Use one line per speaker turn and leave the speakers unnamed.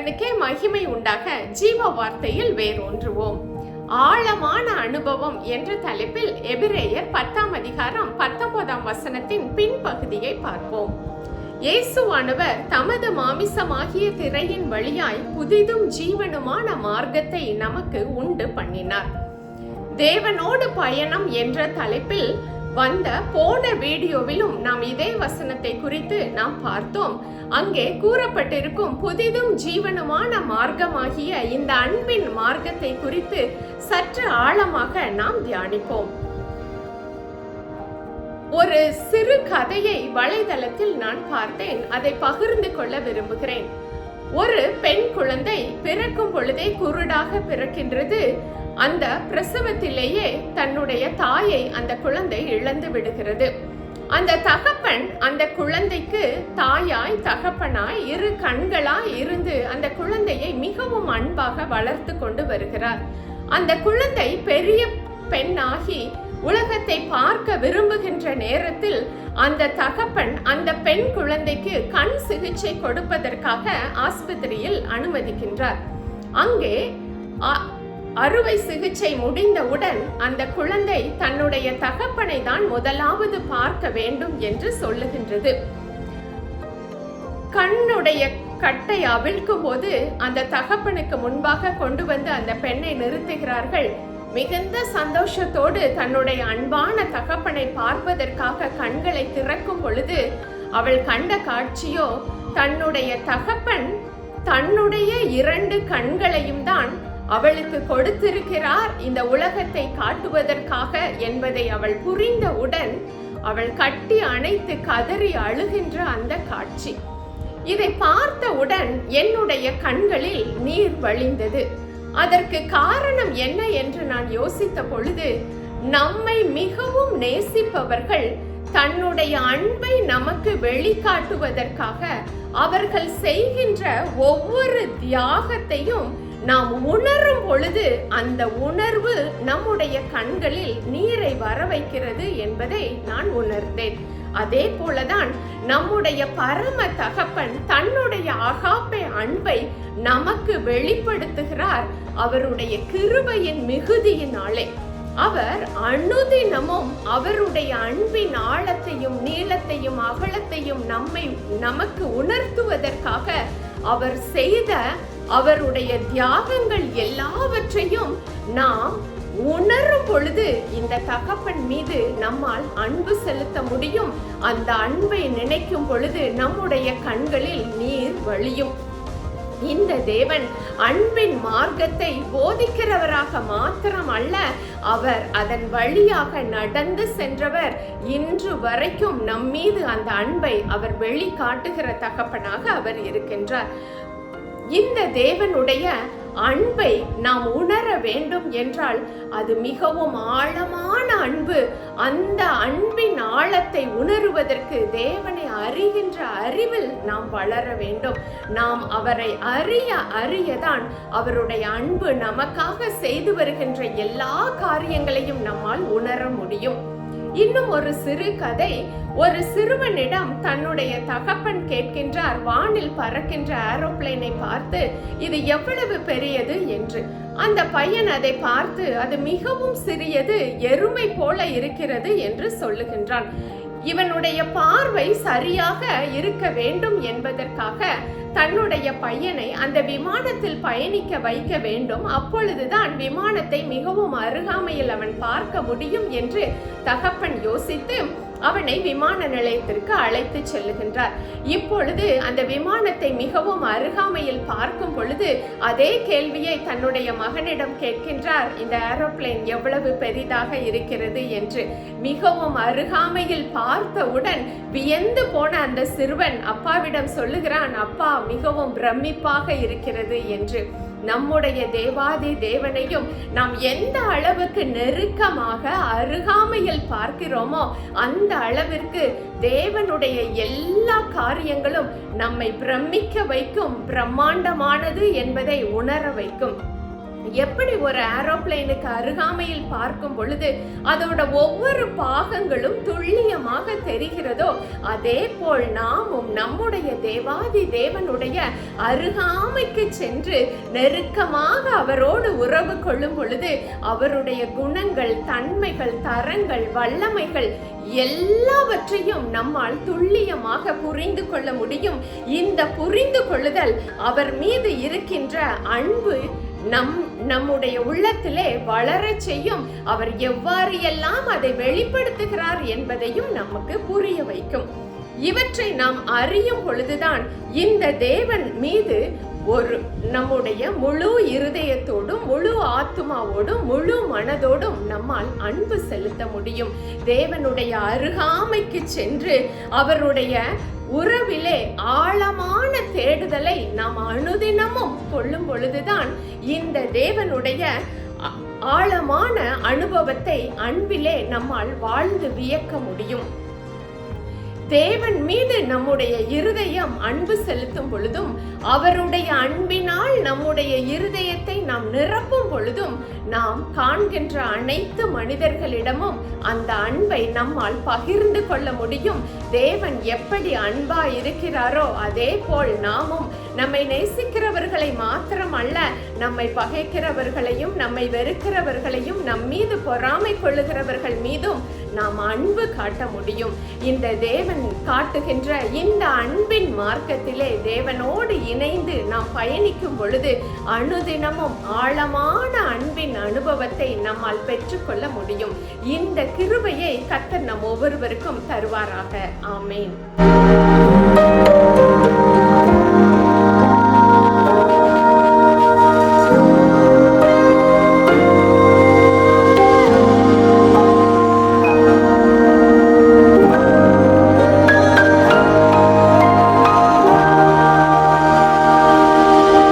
தேவனுக்கே மகிமை உண்டாக ஜீவ வார்த்தையில் வேரூன்றுவோம். ஆழமான அனுபவம் என்ற தலைப்பில் எபிரேயர் பத்தாம் அதிகாரம் பத்தொன்பதாம் வசனத்தின் பின்பகுதியை பார்ப்போம். இயேசுவானவர் தமது மாமிசமாகிய திரையின் வழியாய் புதிதும் ஜீவனுமான மார்க்கத்தை நமக்கு உண்டு பண்ணினார். தேவனோடு பயணம் என்ற தலைப்பில் வந்த போன வீடியோவிலும் நாம் இதே வசனத்தை குறித்து நாம் பார்த்தோம். அங்கே கூறப்பட்டிருக்கும் புதிதும் ஜீவனுமான மார்க்கமாகிய இந்த அன்பின் மார்க்கத்தை குறித்து சற்று ஆழமாக நாம் தியானிப்போம். ஒரு சிறு கதையை வலைதளத்தில் நான் பார்த்தேன். அதை பகிர்ந்து கொள்ள விரும்புகிறேன். ஒரு பெண் குழந்தை பிறக்கும் பொழுதே குருடாக பிறக்கின்றது. அந்த பிரசவத்திலேயே தன்னுடைய தாயை அந்த குழந்தை இழந்து விடுகிறது. அந்த தகப்பன் அந்த குழந்தைக்கு தாயாய் தகப்பனாய் இரு கண்களாய் இருந்து அந்த குழந்தையை மிகவும் அன்பாக வளர்த்து கொண்டு வருகிறார். அந்த குழந்தை பெரிய பெண்ணாகி உலகத்தை பார்க்க விரும்புகின்ற நேரத்தில் அந்த தகப்பன் அந்த பெண் குழந்தைக்கு கண் சிகிச்சை கொடுப்பதற்காக ஆஸ்பத்திரியில் அனுமதிக்கின்றார். அங்கே அறுவை சிகிச்சை முடிந்தவுடன் அந்த குழந்தை தன்னுடைய தகப்பனை தான் முதலாவது பார்க்க வேண்டும் என்று சொல்லுகின்றது. கண்ணுடைய கட்டை அவிழ்க்கும் போது அந்த தகப்பனுக்கு முன்பாக கொண்டு வந்து அந்த பெண்ணை நிறுத்துகிறார்கள். மிகுந்த சந்தோஷத்தோடு தன்னுடைய அன்பான தகப்பனை பார்ப்பதற்காக கண்களை திறக்கும் பொழுது அவள் கண்ட காட்சியோ தன்னுடைய தகப்பன் தன்னுடைய இரண்டு கண்களையும் தான் அவளுக்கு கொடுத்திருக்கிறார். இந்த உலகத்தை காட்டுவதற்காக என்பதை அவள் புரிந்தவுடன் அவள் கட்டி அணைத்து கதறி அழுகின்ற அந்த காட்சி. இதை பார்த்தவுடன் என்னுடைய கண்களில் நீர் வழிந்தது. அதற்கு காரணம் என்ன என்று நான் யோசித்த பொழுது நம்மை மிகவும் நேசிப்பவர்கள் தன்னுடைய அன்பை நமக்கு வெளிக்காட்டுவதற்காக அவர்கள் செய்கின்ற ஒவ்வொரு தியாகத்தையும் நாம் உணரும் பொழுது அந்த உணர்வு நம்முடைய கண்களில் நீரை வர வைக்கிறது என்பதை நான் உணர்ந்தேன். அதே போலதான் நம்முடைய பரம தகப்பன் தன்னுடைய அகாப்பை அன்பை நமக்கு வெளிப்படுத்துகிறார். அவருடைய கிருபையின் மிகுதியினாலே. அவர் அனுதினமும் அவருடைய அன்பின் ஆழத்தையும் நீளத்தையும் அகலத்தையும் நம்மை நமக்கு உணர்த்துவதற்காக அவர் செய்த அவருடைய தியாகங்கள் எல்லாவற்றையும் நாம் உணரும் பொழுது இந்த தகப்பன் மீது நம்மால் அன்பு செலுத்த முடியும். அந்த அன்பை நினைக்கும் பொழுது நம்முடைய கண்களில் நீர் வழியும். இந்த தேவன் அன்பின் மார்க்கத்தை போதிக்கிறவராக மாத்திரம் அல்ல அவர் அதன் வழியாக நடந்து சென்றவர். இன்று வரைக்கும் நம் மீது அந்த அன்பை அவர் வெளி காட்டுகிற தகப்பனாக அவர் இருக்கின்றார். இந்த தேவனுடைய அன்பை நாம் உணர வேண்டும் என்றால் அது மிகவும் ஆழமான அன்பு. அந்த அன்பின் ஆழத்தை உணருவதற்கு தேவனை அறிகின்ற அறிவில் நாம் வளர வேண்டும். நாம் அவரை அறிய அறியதான் அவருடைய அன்பு நமக்காக செய்து வருகின்ற எல்லா காரியங்களையும் நம்மால் உணர முடியும். இன்னும் ஒரு சிறு கதை. ஒரு சிறுவனிடம் தன்னுடைய தகப்பன் கேட்கின்றார் வானில் பறக்கின்ற ஏரோப்ளைனை பார்த்து இது எவ்வளவு பெரியது? என்று. அந்த பையன் அதை பார்த்து அது மிகவும் சிறியது எருமை போல இருக்கிறது என்று சொல்லுகின்றான். இவனுடைய பார்வை சரியாக இருக்க வேண்டும் என்பதற்காக தன்னுடைய பையனை அந்த விமானத்தில் பயணிக்க வைக்க வேண்டும். அப்பொழுதுதான் விமானத்தை மிகவும் அருகாமையில் அவன் பார்க்க முடியும் என்று தகப்பன் யோசித்து அவனை விமான நிலையத்திற்கு அழைத்து செல்லுகின்றார். இப்பொழுது அந்த விமானத்தை மிகவும் அருகாமையில் பார்க்கும் பொழுது அதே கேள்வியை தன்னுடைய மகனிடம் கேட்கின்றார். இந்த ஏரோப்ளேன் எவ்வளவு பெரிதாக இருக்கிறது என்று. மிகவும் அருகாமையில் பார்த்தவுடன் வியந்து போன அந்த சிறுவன் அப்பாவிடம் சொல்லுகிறான் அப்பா மிகவும் பிரமிப்பாக இருக்கிறது என்று நம்முடைய தேவாதி தேவனையும் நாம் எந்த அளவுக்கு நெருக்கமாக அருகாமையில் பார்க்கிறோமோ அந்த அளவிற்கு தேவனுடைய எல்லா காரியங்களும் நம்மை பிரமிக்க வைக்கும் பிரம்மாண்டமானது என்பதை உணர வைக்கும். எப்படி ஒரு ஏரோப்ளேனுக்கு அருகாமையில் பார்க்கும் பொழுது அதோட ஒவ்வொரு பாகங்களும் துல்லியமாக தெரிகிறதோ அதே போல் நாமும் நம்முடைய தேவாதி தேவனுடைய அருகாமைக்கு சென்று நெருக்கமாக அவரோடு உறவு கொள்ளும் பொழுது அவருடைய குணங்கள் தன்மைகள் தரங்கள் வல்லமைகள் எல்லாவற்றையும் நம்மால் துல்லியமாக புரிந்து கொள்ள முடியும். இந்த புரிந்து கொள்ளுதல் அவர் மீது இருக்கின்ற அன்பு நம் நம்முடைய உள்ளத்திலே வளர செய்யும். அவர் எவ்வாறு எல்லாம் அதை வெளிப்படுத்துகிறார் என்பதையும் நமக்கு புரிய வைக்கும். இவற்றை நாம் அறியும் பொழுதுதான் இந்த தேவன் மீது ஒரு நம்முடைய முழு இருதயத்தோடும் முழு ஆத்மாவோடும் முழு மனதோடும் நம்மால் அன்பு செலுத்த முடியும். தேவனுடைய அருகாமைக்கு சென்று அவருடைய உறவிலே ஆழமான தேடுதலை நாம் அனுதினமும் கொள்ளும் பொழுதுதான் இந்த தேவனுடைய ஆழமான அனுபவத்தை அன்பிலே நம்மால் வாழ்ந்து வியக்க முடியும். தேவன் மீது நம்முடைய இருதயம் அன்பு செலுத்தும் பொழுதும் அவருடைய அன்பினால் நம்முடைய இருதயத்தை நாம் நிரப்பும் பொழுதும் நாம் காண்கின்ற அனைத்து மனிதர்களிடமும் அந்த அன்பை நம்மால் பகிர்ந்து கொள்ள முடியும். தேவன் எப்படி அன்பா இருக்கிறாரோ அதே போல் நாமும் நம்மை நேசிக்கிறவர்களை மாத்திரம் அல்ல நம்மை பகைக்கிறவர்களையும் நம்மை வெறுக்கிறவர்களையும் நம் மீது பொறாமை கொள்ளுகிறவர்கள் மீதும் நாம் அன்பு காட்ட முடியும். இந்த தேவன் காட்டுகின்ற இந்த அன்பின் மார்க்கத்திலே தேவனோடு இணைந்து நாம் பயணிக்கும் பொழுது அனுதினமும் ஆழமான அன்பின் அனுபவத்தை நம்மால் பெற்றுக்கொள்ள முடியும். இந்த கிருபையை கத்தர் நம் ஒவ்வொருவருக்கும் தருவாராக. ஆமேன்.